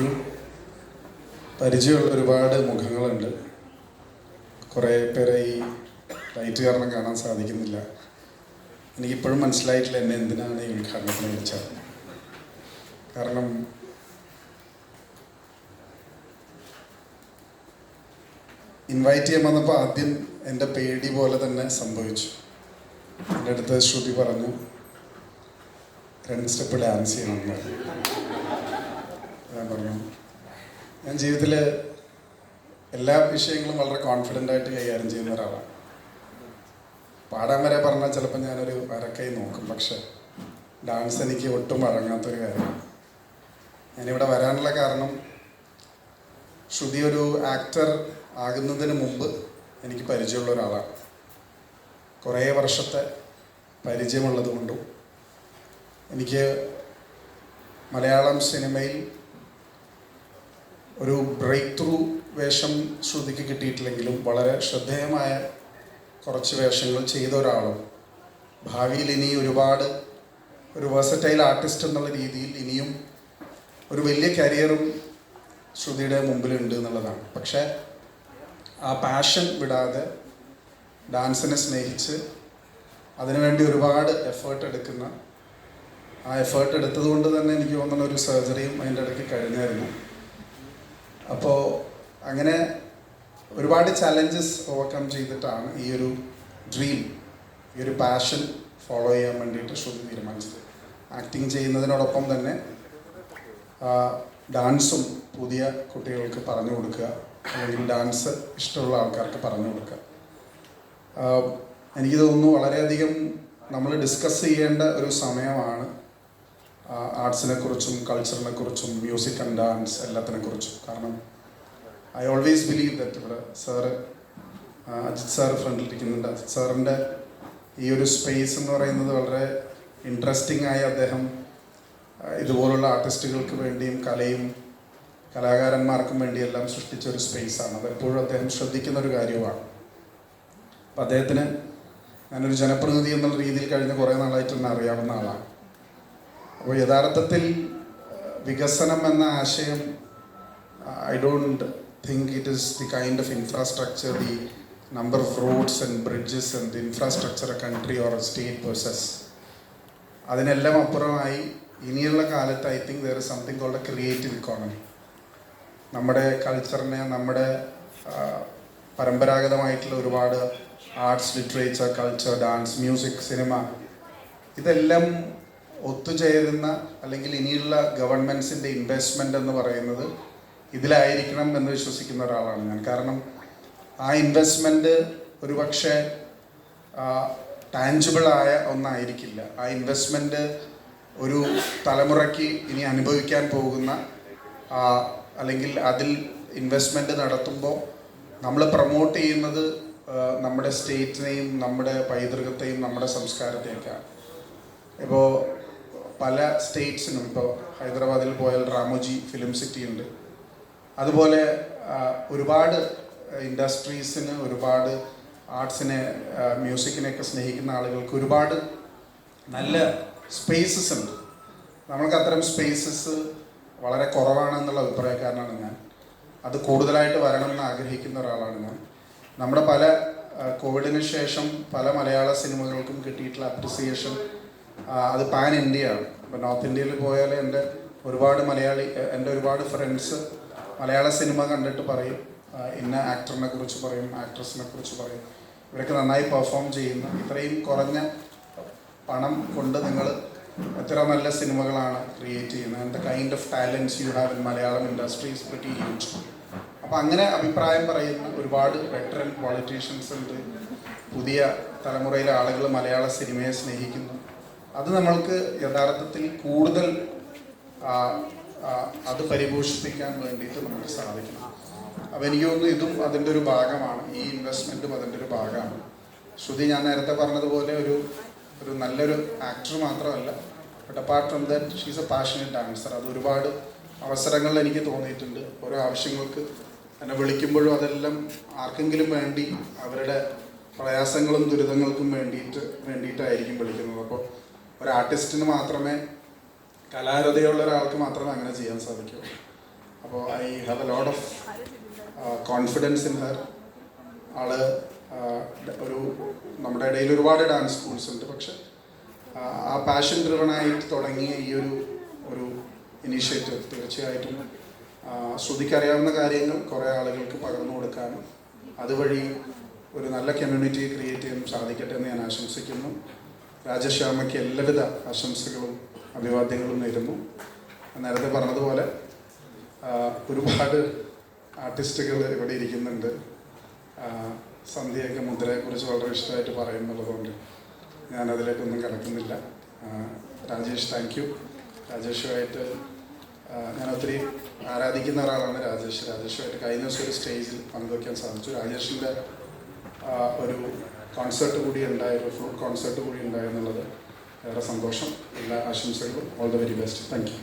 U പരിചയമുള്ള ഒരുപാട് മുഖങ്ങളുണ്ട്. കുറേ പേരെ ഈ ലൈറ്റ് കാരണം കാണാൻ സാധിക്കുന്നില്ല. എനിക്കിപ്പോഴും മനസ്സിലായിട്ടില്ല എന്നെ എന്തിനാണ് ഈ ഉദ്ഘാടനത്തിന് വിളിച്ചത്. കാരണം ഇൻവൈറ്റ് ചെയ്യാൻ വന്നപ്പോൾ ആദ്യം എന്റെ പേടി പോലെ തന്നെ സംഭവിച്ചു. എന്റെ അടുത്ത് ശ്രുതി പറഞ്ഞു രണ്ട് സ്റ്റെപ്പ് ഡാൻസ് ചെയ്യണം. ഞാൻ പറഞ്ഞു. ഞാൻ ജീവിതത്തിൽ എല്ലാ വിഷയങ്ങളും വളരെ കോൺഫിഡന്റ് ആയിട്ട് കൈകാര്യം ചെയ്യുന്ന ഒരാളാണ്. പാടാൻ വരെ പറഞ്ഞാൽ ചിലപ്പോൾ ഞാനൊരു വരക്കൈ നോക്കും. പക്ഷെ ഡാൻസ് എനിക്ക് ഒട്ടും വഴങ്ങാത്തൊരു കാര്യമാണ്. ഞാനിവിടെ വരാനുള്ള കാരണം ശ്രുതി ഒരു ആക്ടർ ആകുന്നതിന് മുമ്പ് എനിക്ക് പരിചയമുള്ള ഒരാളാണ്. കുറേ വർഷത്തെ പരിചയമുള്ളത് കൊണ്ടും എനിക്ക് മലയാളം സിനിമയിൽ ഒരു ബ്രേക്ക് ത്രൂ വേഷം ശ്രുതിക്ക് കിട്ടിയിട്ടില്ലെങ്കിലും വളരെ ശ്രദ്ധേയമായ കുറച്ച് വേഷങ്ങൾ ചെയ്ത ഒരാളും ഭാവിയിൽ ഇനി ഒരുപാട് ഒരു വേഴ്സറ്റൈൽ ആർട്ടിസ്റ്റ് എന്നുള്ള രീതിയിൽ ഇനിയും ഒരു വലിയ കരിയറും ശ്രുതിയുടെ മുമ്പിലുണ്ട് എന്നുള്ളതാണ്. പക്ഷേ ആ പാഷൻ വിടാതെ ഡാൻസിനെ സ്നേഹിച്ച് അതിനുവേണ്ടി ഒരുപാട് എഫേർട്ട് എടുക്കുന്ന ആ എഫേർട്ട് എടുത്തത് കൊണ്ട് തന്നെ എനിക്ക് തോന്നുന്ന ഒരു സർജറിയും അതിന്റെ ഇടയ്ക്ക് കഴിഞ്ഞായിരുന്നു. അപ്പോൾ അങ്ങനെ ഒരുപാട് ചലഞ്ചസ് ഓവർകം ചെയ്തിട്ടാണ് ഈ ഒരു ഡ്രീം ഈ ഒരു പാഷൻ ഫോളോ ചെയ്യാൻ വേണ്ടിയിട്ട് ശ്രുതി തീരുമാനിച്ചത്. ആക്ടിങ് ചെയ്യുന്നതിനോടൊപ്പം തന്നെ ഡാൻസും പുതിയ കുട്ടികൾക്ക് പറഞ്ഞു കൊടുക്കുക. അല്ലെങ്കിൽ ഡാൻസ് ഇഷ്ടമുള്ള ആൾക്കാർക്ക് പറഞ്ഞു കൊടുക്കുക. എനിക്ക് തോന്നുന്നു വളരെയധികം നമ്മൾ ഡിസ്കസ് ചെയ്യേണ്ട ഒരു സമയമാണ് ആർട്സിനെ കുറിച്ചും കൾച്ചറിനെ കുറിച്ചും മ്യൂസിക് ആൻഡ് ഡാൻസ് എല്ലാത്തിനെ കുറിച്ചും കാരണം ഐ ഓൾവേസ് ബിലീവ് ദറ്റ് ഇവിടെ സാറ് അജിത് സാർ ഫ്രണ്ടിലിരിക്കുന്നുണ്ട് അജിത് സാറിന്റെ ഈ ഒരു സ്പേസ് എന്ന് പറയുന്നത് വളരെ ഇൻട്രസ്റ്റിംഗ് ആയി അദ്ദേഹം ഇതുപോലുള്ള ആർട്ടിസ്റ്റുകൾക്ക് വേണ്ടിയും കലയും കലാകാരന്മാർക്കും വേണ്ടിയെല്ലാം സൃഷ്ടിച്ച ഒരു സ്പേസാണ് അതെപ്പോഴും അദ്ദേഹം ശ്രദ്ധിക്കുന്ന ഒരു കാര്യമാണ്. അപ്പം അദ്ദേഹത്തിന് ഞാനൊരു ജനപ്രതിനിധി എന്നുള്ള രീതിയിൽ കഴിഞ്ഞ കുറേ നാളായിട്ട് തന്നെ അറിയാവുന്ന ആളാണ്. അപ്പോൾ യഥാർത്ഥത്തിൽ വികസനം എന്ന ആശയം I don't think it is the kind of infrastructure the number of roads and bridges and infrastructure country or state purses അതിനെല്ലാം അപ്പുറമായി ഇനിയുള്ള കാലത്ത് I think there is something called a creative economy നമ്മുടെ കൾച്ചറിനെ നമ്മുടെ പരമ്പരാഗതമായിട്ടുള്ള ഒരുപാട് arts literature culture dance music cinema ഇതെല്ലാം ഒത്തുചേരുന്ന അല്ലെങ്കിൽ ഇനിയുള്ള ഗവൺമെന്റ്സിന്റെ ഇൻവെസ്റ്റ്മെന്റ് എന്ന് പറയുന്നത് ഇതിലായിരിക്കണം എന്ന് വിശ്വസിക്കുന്ന ഒരാളാണ് ഞാൻ. കാരണം ആ ഇൻവെസ്റ്റ്മെന്റ് ഒരുപക്ഷെ ടാഞ്ചിബിളായ ഒന്നായിരിക്കില്ല. ആ ഇൻവെസ്റ്റ്മെന്റ് ഒരു തലമുറയ്ക്ക് ഇനി അനുഭവിക്കാൻ പോകുന്ന അല്ലെങ്കിൽ അതിൽ ഇൻവെസ്റ്റ്മെന്റ് നടത്തുമ്പോൾ നമ്മൾ പ്രൊമോട്ട് ചെയ്യുന്നത് നമ്മുടെ സ്റ്റേറ്റിനെയും നമ്മുടെ പൈതൃകത്തെയും നമ്മുടെ സംസ്കാരത്തെയൊക്കെയാണ്. ഇപ്പോൾ പല സ്റ്റേറ്റ്സിനും ഇപ്പോൾ ഹൈദരാബാദിൽ പോയാൽ റാമോജി ഫിലിം സിറ്റി ഉണ്ട്. അതുപോലെ ഒരുപാട് ഇൻഡസ്ട്രീസിന് ഒരുപാട് ആർട്സിനെ മ്യൂസിക്കിനെയൊക്കെ സ്നേഹിക്കുന്ന ആളുകൾക്ക് ഒരുപാട് നല്ല സ്പേസസ് ഉണ്ട്. നമ്മൾക്ക് അത്തരം സ്പേസസ് വളരെ കുറവാണെന്നുള്ള അഭിപ്രായക്കാരനാണ് ഞാൻ. അത് കൂടുതലായിട്ട് വരണമെന്ന് ആഗ്രഹിക്കുന്ന ഒരാളാണ് ഞാൻ. നമ്മുടെ പല കോവിഡിന് ശേഷം പല മലയാള സിനിമകൾക്കും കിട്ടിയിട്ടുള്ള അപ്രിസിയേഷൻ അത് പാൻ ഇന്ത്യയാണ് ഇപ്പോൾ നോർത്ത് ഇന്ത്യയിൽ പോയാൽ എന്റെ ഒരുപാട് മലയാളി എന്റെ ഒരുപാട് ഫ്രണ്ട്സ് മലയാള സിനിമ കണ്ടിട്ട് പറയും. ഇന്ന ആക്ടറിനെ കുറിച്ച് പറയും ആക്ട്രസിനെ കുറിച്ച് പറയും. ഇവരൊക്കെ നന്നായി പെർഫോം ചെയ്യുന്ന. ഇത്രയും കുറഞ്ഞ പണം കൊണ്ട് നിങ്ങൾ എത്ര നല്ല സിനിമകളാണ് ക്രിയേറ്റ് ചെയ്യുന്നത്. And kind of talents you have in Malayalam industry is use huge അപ്പം അങ്ങനെ അഭിപ്രായം പറയുന്ന ഒരുപാട് വെറ്ററൻ പൊളിറ്റീഷ്യൻസ് ഉണ്ട്. പുതിയ തലമുറയിലെ ആളുകൾ മലയാള സിനിമയെ സ്നേഹിക്കുന്നു. അത് നമ്മൾക്ക് യഥാർത്ഥത്തിൽ കൂടുതൽ അത് പരിപോഷിപ്പിക്കാൻ വേണ്ടിയിട്ട് നമുക്ക് സാധിക്കണം. അപ്പം എനിക്ക് തോന്നുന്നു ഇതും അതിന്റെ ഒരു ഭാഗമാണ്. ഈ ഇൻവെസ്റ്റ്മെന്റും അതിന്റെ ഒരു ഭാഗമാണ്. ശ്രുതി ഞാൻ നേരത്തെ പറഞ്ഞതുപോലെ ഒരു ഒരു നല്ലൊരു ആക്ടർ മാത്രമല്ല. But apart from that she's a passionate dancer അത് ഒരുപാട് അവസരങ്ങളിൽ എനിക്ക് തോന്നിയിട്ടുണ്ട്. ഓരോ ആവശ്യങ്ങൾക്ക് എന്നെ വിളിക്കുമ്പോഴും അതെല്ലാം ആർക്കെങ്കിലും വേണ്ടി അവരുടെ പ്രയാസങ്ങളും ദുരിതങ്ങൾക്കും വേണ്ടിയിട്ട് വേണ്ടിയിട്ടായിരിക്കും വിളിക്കുന്നത്. അപ്പോൾ ഒരു ആർട്ടിസ്റ്റിന് മാത്രമേ കലാരതയുള്ള ഒരാൾക്ക് മാത്രമേ അങ്ങനെ ചെയ്യാൻ സാധിക്കൂ. അപ്പോൾ I have a lot of confidence in her ആൾ ഒരു നമ്മുടെ ഇടയിൽ ഒരുപാട് ഡാൻസ് സ്കൂൾസ് ഉണ്ട്. പക്ഷെ ആ, പാഷൻ ഡ്രിവണായിട്ട് തുടങ്ങിയ ഈ ഒരു ഒരു ഇനീഷ്യേറ്റീവ് തീർച്ചയായിട്ടും ശ്രുതിക്കറിയാവുന്ന ശ്രുതിക്ക് കാര്യങ്ങൾ കുറേ ആളുകൾക്ക് പകർന്നു കൊടുക്കാനും അതുവഴി ഒരു നല്ല കമ്മ്യൂണിറ്റി ക്രിയേറ്റ് ചെയ്യാനും സാധിക്കട്ടെ എന്ന് ഞാൻ ആശംസിക്കുന്നു. രാജശ്യാമയ്ക്ക് എല്ലാവിധ ആശംസകളും അഭിവാദ്യങ്ങളും നേരുന്നു. നേരത്തെ പറഞ്ഞതുപോലെ ഒരുപാട് ആർട്ടിസ്റ്റുകൾ ഇവിടെ ഇരിക്കുന്നുണ്ട്. സന്ധ്യയൊക്കെ മുദ്രയെക്കുറിച്ച് വളരെ ഇഷ്ടമായിട്ട് പറയുന്നുള്ളതുകൊണ്ട് ഞാനതിലേക്കൊന്നും കിടക്കുന്നില്ല. രാജേഷ് താങ്ക് യു രാജേഷുമായിട്ട് ഞാൻ ഒത്തിരി ആരാധിക്കുന്ന ഒരാളാണ് രാജേഷ്. രാജേഷുമായിട്ട് കഴിഞ്ഞ ദിവസം ഒരു സ്റ്റേജിൽ പങ്കുവയ്ക്കാൻ സാധിച്ചു. രാജേഷിന്റെ ഒരു കോൺസേർട്ട് കൂടി ഉണ്ടായിരുന്നു ഫുൾ കോൺസേർട്ട് കൂടി ഉണ്ടായെന്നുള്ളത് ഏറെ സന്തോഷം. എല്ലാ ആശംസകളും. All the very best thank you